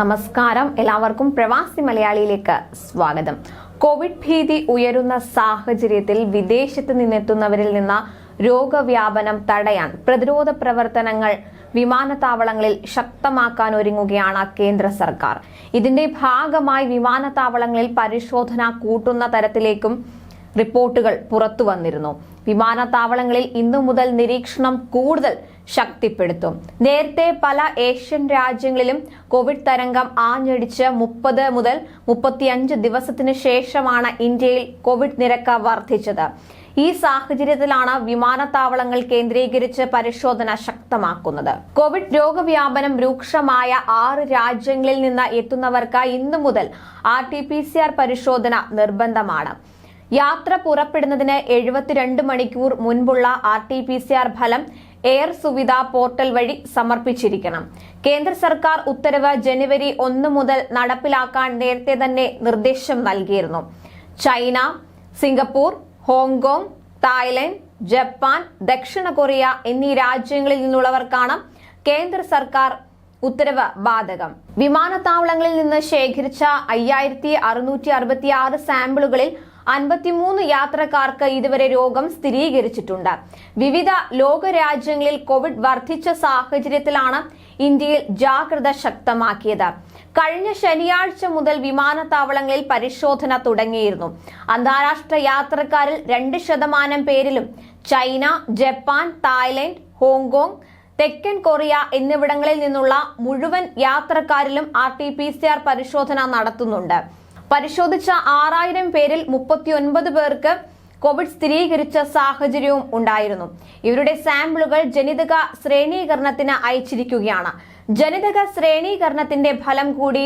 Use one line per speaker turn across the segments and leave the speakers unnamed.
നമസ്കാരം. എല്ലാവർക്കും പ്രവാസി മലയാളിയിലേക്ക് സ്വാഗതം. കോവിഡ് ഭീതി ഉയരുന്ന സാഹചര്യത്തിൽ വിദേശത്ത് നിന്നെത്തുന്നവരിൽ നിന്ന് രോഗവ്യാപനം തടയാൻ പ്രതിരോധ പ്രവർത്തനങ്ങൾ വിമാനത്താവളങ്ങളിൽ ശക്തമാക്കാൻ ഒരുങ്ങുകയാണ് കേന്ദ്ര സർക്കാർ. ഇതിന്റെ ഭാഗമായി വിമാനത്താവളങ്ങളിൽ പരിശോധന കൂട്ടുന്ന തരത്തിലേക്കും റിപ്പോർട്ടുകൾ പുറത്തു വന്നിരുന്നു. വിമാനത്താവളങ്ങളിൽ ഇന്നു മുതൽ നിരീക്ഷണം കൂടുതൽ ശക്തിപ്പെടുത്തും. നേരത്തെ പല ഏഷ്യൻ രാജ്യങ്ങളിലും കോവിഡ് തരംഗം ആഞ്ഞടിച്ച് മുപ്പത് മുതൽ മുപ്പത്തിയഞ്ച് ദിവസത്തിന് ശേഷമാണ് ഇന്ത്യയിൽ കോവിഡ് നിരക്ക് വർദ്ധിച്ചത്. ഈ സാഹചര്യത്തിലാണ് വിമാനത്താവളങ്ങൾ കേന്ദ്രീകരിച്ച് പരിശോധന ശക്തമാക്കുന്നത്. കോവിഡ് രോഗവ്യാപനം രൂക്ഷമായ ആറ് രാജ്യങ്ങളിൽ നിന്ന് എത്തുന്നവർക്ക് ഇന്നു മുതൽ R T P C R പരിശോധന നിർബന്ധമാണ്. യാത്ര പുറപ്പെടുന്നതിന് എഴുപത്തിരണ്ട് മണിക്കൂർ മുൻപുള്ള R T P C R ഫലം എയർ സുവിധ പോർട്ടൽ വഴി സമർപ്പിച്ചിരിക്കണം. കേന്ദ്ര സർക്കാർ ഉത്തരവ് ജനുവരി ഒന്ന് മുതൽ നടപ്പിലാക്കാൻ നേരത്തെ തന്നെ നിർദ്ദേശം നൽകിയിരുന്നു. China Singapore Hong Kong Thailand Japan ദക്ഷിണ കൊറിയ എന്നീ രാജ്യങ്ങളിൽ നിന്നുള്ളവർക്കാണ് കേന്ദ്ര സർക്കാർ ഉത്തരവ് ബാധകം. വിമാനത്താവളങ്ങളിൽ നിന്ന് ശേഖരിച്ച അയ്യായിരത്തി അറുന്നൂറ്റി അറുപത്തി ആറ് സാമ്പിളുകളിൽ അൻപത്തിമൂന്ന് യാത്രക്കാർക്ക് ഇതുവരെ രോഗം സ്ഥിരീകരിച്ചിട്ടുണ്ട്. വിവിധ ലോകരാജ്യങ്ങളിൽ കോവിഡ് വർദ്ധിച്ച സാഹചര്യത്തിലാണ് ഇന്ത്യയിൽ ജാഗ്രത ശക്തമാക്കിയത്. കഴിഞ്ഞ ശനിയാഴ്ച മുതൽ വിമാനത്താവളങ്ങളിൽ പരിശോധന തുടങ്ങിയിരുന്നു. അന്താരാഷ്ട്ര യാത്രക്കാരിൽ രണ്ട് ശതമാനം പേരിലും China Japan Thailand Hong Kong തെക്കൻ കൊറിയ എന്നിവിടങ്ങളിൽ നിന്നുള്ള മുഴുവൻ യാത്രക്കാരിലും R T P C R പരിശോധന നടത്തുന്നുണ്ട്. പരിശോധിച്ച ആറായിരം പേരിൽ മുപ്പത്തിയൊൻപത് പേർക്ക് കോവിഡ് സ്ഥിരീകരിച്ച സാഹചര്യവും ഉണ്ടായിരുന്നു. ഇവരുടെ സാമ്പിളുകൾ ജനിതക ശ്രേണീകരണത്തിന് അയച്ചിരിക്കുകയാണ്. ജനിതക ശ്രേണീകരണത്തിന്റെ ഫലം കൂടി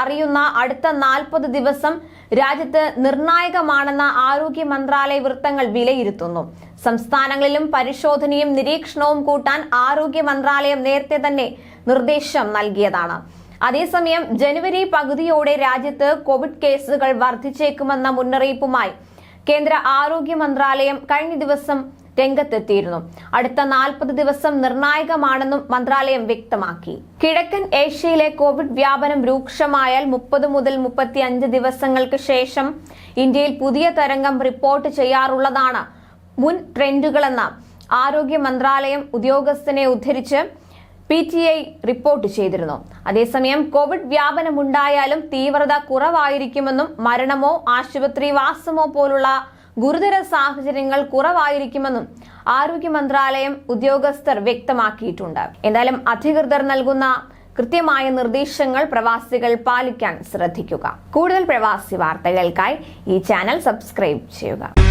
അറിയുന്ന അടുത്ത നാൽപ്പത് ദിവസം രാജ്യത്ത് നിർണായകമാണെന്ന ആരോഗ്യ മന്ത്രാലയ വൃത്തങ്ങൾ വിലയിരുത്തുന്നു. സംസ്ഥാനങ്ങളിലും പരിശോധനയും നിരീക്ഷണവും കൂട്ടാൻ ആരോഗ്യ മന്ത്രാലയം നേരത്തെ തന്നെ നിർദ്ദേശം നൽകിയതാണ്. അതേസമയം ജനുവരി പകുതിയോടെ രാജ്യത്ത് കോവിഡ് കേസുകൾ വർദ്ധിച്ചേക്കുമെന്ന മുന്നറിയിപ്പുമായി കേന്ദ്ര ആരോഗ്യ മന്ത്രാലയം കഴിഞ്ഞ ദിവസം രംഗത്തെത്തിയിരുന്നു. അടുത്ത നാൽപ്പത് ദിവസം നിർണായകമാണെന്നും മന്ത്രാലയം വ്യക്തമാക്കി. കിഴക്കൻ ഏഷ്യയിലെ കോവിഡ് വ്യാപനം രൂക്ഷമായാൽ മുപ്പത് മുതൽ മുപ്പത്തി അഞ്ച് ദിവസങ്ങൾക്ക് ശേഷം ഇന്ത്യയിൽ പുതിയ തരംഗം റിപ്പോർട്ട് ചെയ്യാറുള്ളതാണ് മുൻ ട്രെൻഡുകളെന്ന് ആരോഗ്യ മന്ത്രാലയം ഉദ്യോഗസ്ഥനെ ഉദ്ധരിച്ച് പി ടി ഐ റിപ്പോർട്ട് ചെയ്തിരുന്നു. അതേസമയം കോവിഡ് വ്യാപനമുണ്ടായാലും തീവ്രത കുറവായിരിക്കുമെന്നും മരണമോ ആശുപത്രി വാസമോ പോലുള്ള ഗുരുതര സാഹചര്യങ്ങൾ കുറവായിരിക്കുമെന്നും ആരോഗ്യ മന്ത്രാലയം ഉദ്യോഗസ്ഥർ വ്യക്തമാക്കിയിട്ടുണ്ട്. എന്തായാലും അധികൃതർ നൽകുന്ന കൃത്യമായ നിർദ്ദേശങ്ങൾ പ്രവാസികൾ പാലിക്കാൻ ശ്രദ്ധിക്കുക. കൂടുതൽ പ്രവാസി വാർത്തകൾക്കായി ഈ ചാനൽ സബ്സ്ക്രൈബ് ചെയ്യുക.